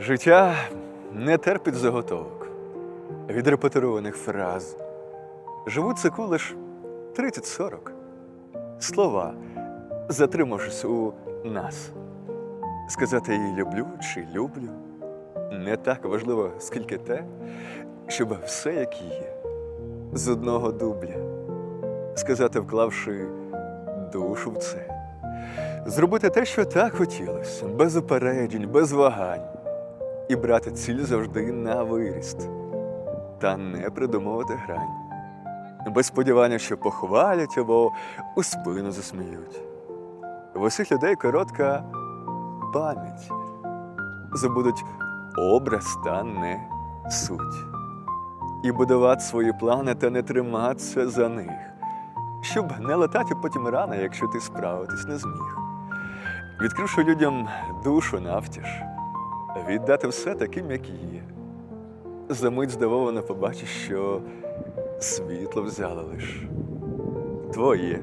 Життя не терпить заготовок, відрепетированих фраз. Живуть циклу лиш 30-40. Слова, затримавшись у нас. Сказати їй люблю чи люблю не так важливо, скільки те, щоб все як є, з одного дубля. Сказати, вклавши душу в це. Зробити те, що так хотілося, без упереджень, без вагань, і брати ціль завжди на виріст, та не придумувати грань, без сподівання, що похвалять або у спину засміють. В усіх людей коротка пам'ять, забудуть образ та не суть, і будувати свої плани та не триматися за них, щоб не летати потім рано, якщо ти справитись не зміг. Відкривши людям душу навтіж, віддати все таким, як є. Замить здивовано побачиш, що світло взяло лиш твоє.